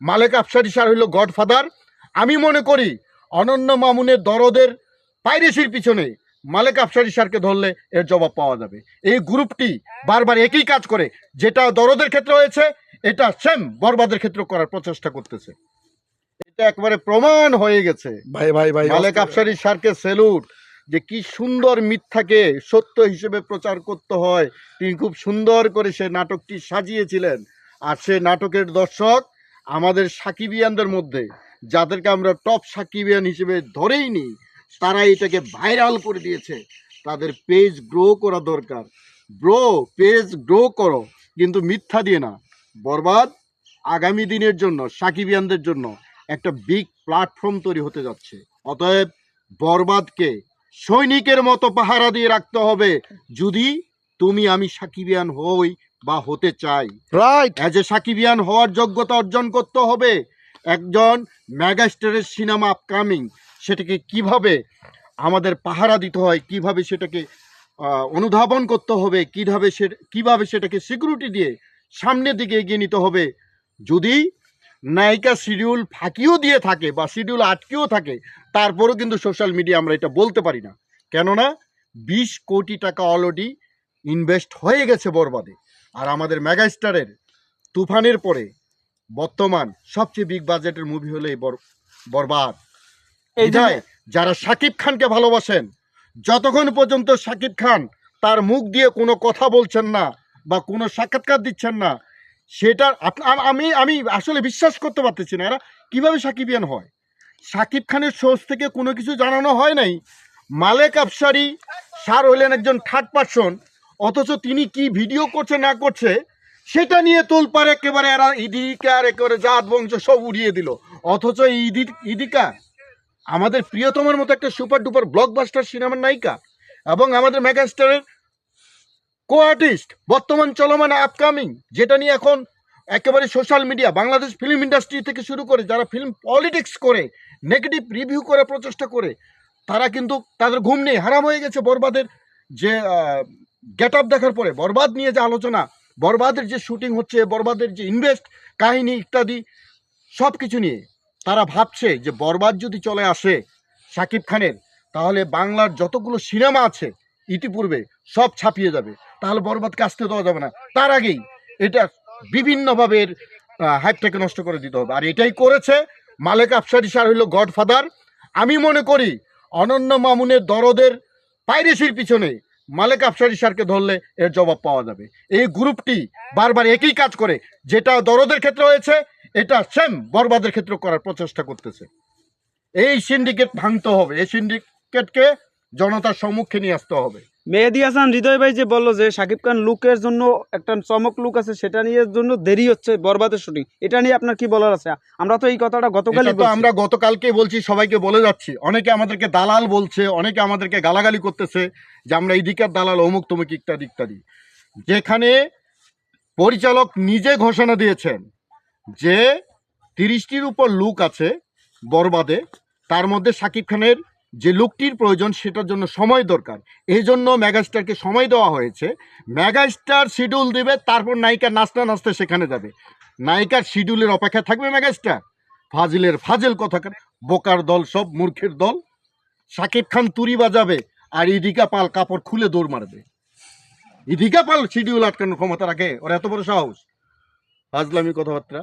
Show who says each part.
Speaker 1: মালেক Afsari sir হইল godfather. আমি মনে করি অনন্য মামুনের দরদের পাইরেসির পিছনে মালেক আফসারি স্যারকে ধরলে এর জবাব পাওয়া যাবে। এই গ্রুপটি বারবার একই কাজ করে যেটা দরদের ক্ষেত্রে হয়েছে এটা সেম বরবাদের ক্ষেত্রে করার প্রচেষ্টা করতেছে। এটা একবারে প্রমাণ হয়ে গেছে।
Speaker 2: ভাই ভাই ভাই
Speaker 1: মালেক আফসারি স্যারকে সেলুট যে কি সুন্দর মিথ্যাকে সত্য হিসেবে প্রচার করতে হয়। তিনি খুব সুন্দর করে সে নাটকটি সাজিয়েছিলেন। আর সে নাটকের দর্শক আমাদের সাকিবিয়ানদের মধ্যে, যাদেরকে আমরা টপ সাকিবিয়ান হিসেবে ধরেই নিই, তারা এটাকে ভাইরাল করে দিয়েছে। তাদের পেজ গ্রো করা দরকার। ব্রো পেজ গ্রো করো, কিন্তু মিথ্যা দিয়ে না। বরবাদ আগামী দিনের জন্য, সাকিবিয়ানদের জন্য একটা বিগ প্ল্যাটফর্ম তৈরি হতে যাচ্ছে। অতএব বরবাদকে সৈনিকের মতো পাহারা দিয়ে রাখতে হবে। যদি তুমি আমি সাকিবিয়ান হই বা হতে চাই।
Speaker 2: রাইট
Speaker 1: অ্যাজ এ সাকিবিয়ান হওয়ার যোগ্যতা অর্জন করতে হবে। একজন মেগাস্টারের সিনেমা আপকামিং সেটাকে কীভাবে আমাদের পাহারা দিতে হয় কীভাবে সেটাকে অনুধাবন করতে হবে কীভাবে সে কীভাবে সেটাকে সিকিউরিটি দিয়ে সামনের দিকে এগিয়ে নিতে হবে। যদি নায়িকা শিডিউল ফাঁকিও দিয়ে থাকে বা শিডিউল আটকেও থাকে তারপরেও কিন্তু সোশ্যাল মিডিয়া আমরা এটা বলতে পারি না। কেননা বিশ কোটি টাকা অলরেডি ইনভেস্ট হয়ে গেছে বরবাদে। আর আমাদের মেগাস্টারের তুফানের পরে বর্তমান সবচেয়ে বিগ বাজেটের মুভি হলো এই বর- বরবাদ।
Speaker 3: এই
Speaker 1: যারা শাকিব খানকে ভালোবাসেন যতক্ষণ পর্যন্ত শাকিব খান তার মুখ দিয়ে কোনো কথা বলছেন না বা কোনো সাক্ষাৎকার দিচ্ছেন না সেটা আমি আমি আসলে বিশ্বাস করতে পারতেছি না। এরা কীভাবে সাকিবিয়ান হয়? শাকিব খানের সোর্স থেকে কোনো কিছু জানানো হয় নাই। মালেক আফসারি স্যার হইলেন একজন থার্ড পারসন অথচ তিনি কি ভিডিও করছে না করছে, সেটা নিয়ে তোলপার একেবারে এরা ইদিকা আর একেবারে জাত বংশ সব উড়িয়ে দিল। অথচ ইদি, ইদিকা আমাদের প্রিয়তমের মতো একটা সুপার ডুপার ব্লকবাস্টার সিনেমার নায়িকা এবং আমাদের মেগাস্টারের কো আর্টিস্ট বর্তমান চলমান আপকামিং, যেটা নিয়ে এখন একেবারে social media, Bangladesh film industry থেকে শুরু করে যারা ফিল্ম পলিটিক্স করে, নেগেটিভ রিভিউ করে প্রচেষ্টা করে, তারা কিন্তু তাদের ঘুম নেই, হারাম হয়ে গেছে বরবাদের যে গেট আপ দেখার পরে, বরবাদ নিয়ে যে আলোচনা, বরবাদের যে শুটিং হচ্ছে, বরবাদের যে ইনভেস্ট কাহিনী ইত্যাদি সব কিছু নিয়ে তারা ভাবছে যে বরবাদ যদি চলে আসে শাকিব খানের, তাহলে বাংলার যতগুলো সিনেমা আছে, ইতিপূর্বে সব ছাপিয়ে যাবে। তাহলে বরবাদকে আসতে দেওয়া যাবে না। তার আগেই এটা বিভিন্নভাবে হাইপটাকে নষ্ট করে দিতে হবে। আর এটাই করেছে মালেক আফসারি স্যার হইল গডফাদার। আমি মনে করি অনন্য মামুনের দরদের পাইরেসির পিছনে মালেক আফসারি স্যারকে ধরলে এর জবাব পাওয়া যাবে। এই গ্রুপটি বারবার একই কাজ করে, যেটা দরদের ক্ষেত্রে হয়েছে, এটা সেম বরবাদের ক্ষেত্রে করার প্রচেষ্টা করতেছে। এই সিন্ডিকেট ভাঙতে হবে, এই সিন্ডিকেটকে জনতার সম্মুখে নিয়ে আসতে হবে।
Speaker 3: মেহেদি হাসান হৃদয় ভাই যে বলল যে শাকিব খান লুকের জন্য একটা চমক লুক আছে সেটা নিয়ে জন্য দেরি হচ্ছে বরবাদের শুটিং। এটা নিয়ে আপনার কি বলার আছে? আমরা তো এই কথাটা গতকালই
Speaker 1: তো আমরা গতকালকে বলছি সবাইকে বলে যাচ্ছি। অনেকে আমাদেরকে দালাল বলছে অনেকে আমাদেরকে গালাগালি করতেছে যে আমরা এদিকের দালাল অমুক তমুক ইত্যাদি ইত্যাদি। যেখানে পরিচালক নিজে ঘোষণা দিয়েছেন যে তিরিশটির উপর লুক আছে বরবাদে তার মধ্যে শাকিব খানের যে লুকটির প্রয়োজন সেটার জন্য সময় দরকার। এই জন্য মেগাস্টারকে সময় দেওয়া হয়েছে। মেগাস্টার শিডিউল দেবে, তারপর নায়িকা নাচতে নাচতে সেখানে যাবে। নায়িকার শিডিউলের অপেক্ষা থাকবে মেগাস্টার। ফাজিলের ফাজিল কথাকার বোকার দল সব, মূর্খের দল। শাকিব খান তুরি বাজাবে আর ইদিকা পাল কাপড় খুলে দৌড় মারবে। ইদিকা পাল শিডিউল আটকানোর ক্ষমতা রাখে। ওর এত বড় সাহস। ফাজলামি কথাবার্তা।